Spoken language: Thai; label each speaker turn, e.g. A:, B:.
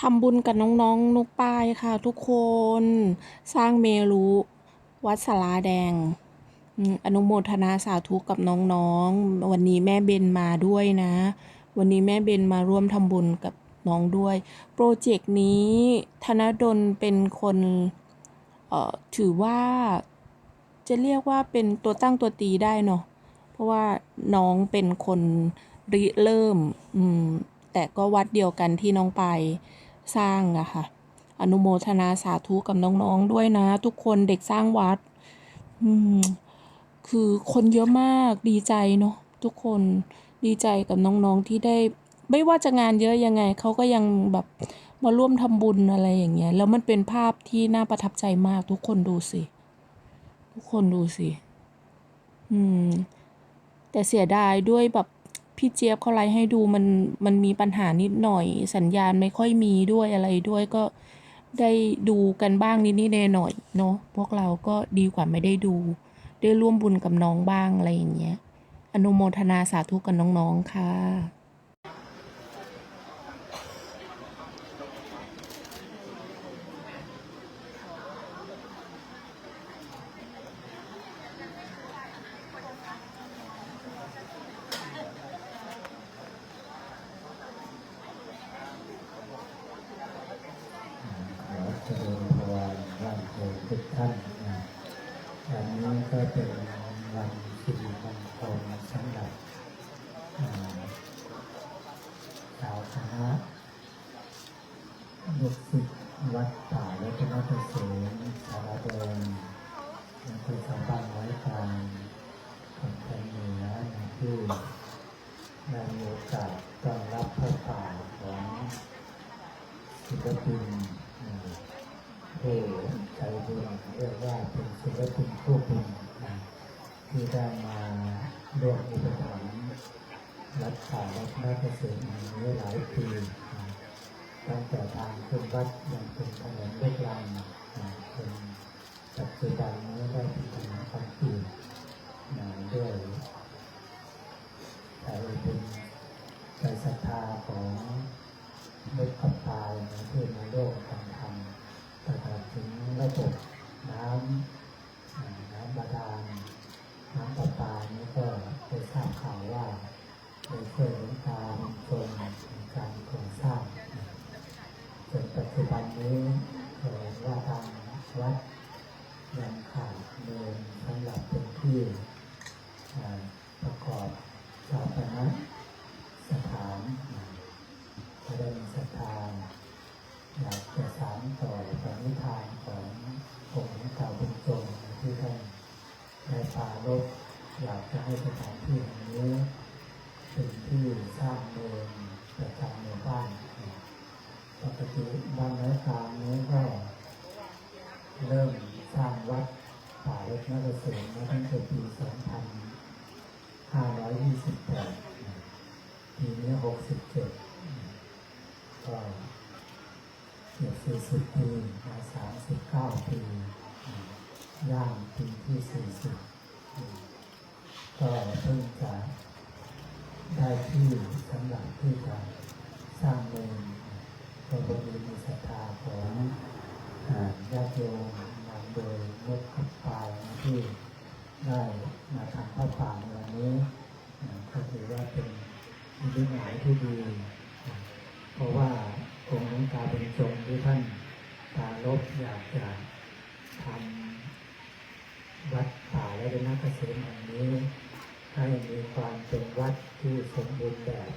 A: ทำบุญกับน้องๆนุกปายค่ะ ทุกคนสร้างเมรุวัดสาราแดง อนุโมทนาสาธุกับน้องๆ วันนี้แม่เบนมาด้วยนะ วันนี้แม่เบนมาร่วมทำบุญกับน้องด้วย โปรเจกต์นี้ธนดลเป็นคนถือว่าจะเรียกว่าเป็นตัวตั้งตัวตีได้เนาะเพราะว่าน้องเป็นคนริเริ่ม แต่ก็วัดเดียวกันที่น้องไป สร้างอะค่ะอนุโมทนาสาธุกับน้องๆด้วยนะ ทุกคนเด็กสร้างวัด อืม คือคนเยอะมากดีใจเนาะทุกคนดีใจกับน้องๆที่ได้ ไม่ว่าจะงานเยอะยังไงเขาก็ยังแบบมาร่วมทำบุญอะไรอย่างเงี้ยแล้วมันเป็นภาพที่น่าประทับใจมาก ทุกคนดูสิ ทุกคนดูสิ อืม แต่เสียดายด้วยแบบ พี่เจี๊ยบเขาไลฟ์ให้ดูมันมันมีปัญหานิดหน่อย สัญญาณไม่ค่อยมีด้วยอะไรด้วยก็ได้ดูกันบ้างนิดนิดหน่อยหน่อยเนาะพวกเราก็ดีกว่าไม่ได้ดู ได้ร่วมบุญกับน้องบ้างอะไรอย่างเงี้ยอนุโมทนาสาธุกับน้องๆค่ะ
B: ขอเจริญพรร่างโค ท่านนะวันนี้ก็เป็นวันสิริมงคลสำหรับชาวคณะลูกศิษย์วัดป่าและธนเกษมสารเดินและคือชาวบ้านไว้กลางของแผ่เหนือนะที่ได้มีโอกาสต้อนรับพระป่าของศิลปิน ใจบุญเรียกว่าเป็นศิลปินผู้บุญที่ได้มาร่วมอุปถัมภ์รักษาวัดนาเกษตรมานี้หลายปีตั้งแต่ทางขึ้นวัดยังเป็นถนนเล็กลังนะเป็นปัจจุบันนี้ได้เป็นถนนคอนกรีตนะด้วยใจบุญใจศรัทธาของเล็กขับตายในะที่มาโลกการทำ ตลอดถึงระบบน้ำน้ำบาดาลน้ำประปานี่ก็ได้ทราบข่าวว่าได้ช่วยลวงตารจงในการก่อสร้างจนปัจจุบันนี้เห็นว่าทางวัดยังขาดเงินสำหรับเป็นที่ประกอบสถาปนสถานนะ ก็ได้มีศรัทธาอยาก จะสานต่อปณิธานขององค์หลวงตาบุญจงที่ท่านได้ปารบอยากจะให้สถานที่แห่งนี้เป็นที่สร้างเมืองประจำหมู่บ้านปกติบ้านไร้กลางนี้ก็เริ่มสร้างวัดป่าเล็กนักเกษตรมาตั้งแต่ปี 2528ปีนี้67 ก็เกือบ สี่สิบปีมาสามสิบเก้าปีย่างปีที่สี่สิบก็เพิ่งจะได้ที่สำหรับที่จะสร้างเมนก็บริมีศรัทธาของญาติโยมนำโดยนกขับปายที่ได้มาทำพระป่าในวันนี้ก็ถือว่าเป็นนิมิตหมายที่ดี เพราะว่าองค์หลวงตาเป็นจงที่ท่านตาลบอยากจะทำวัดป่าและเป็นนักเกษตรแห่งนี้ ให้มีความเป็นวัดที่สมบูรณ์แบบ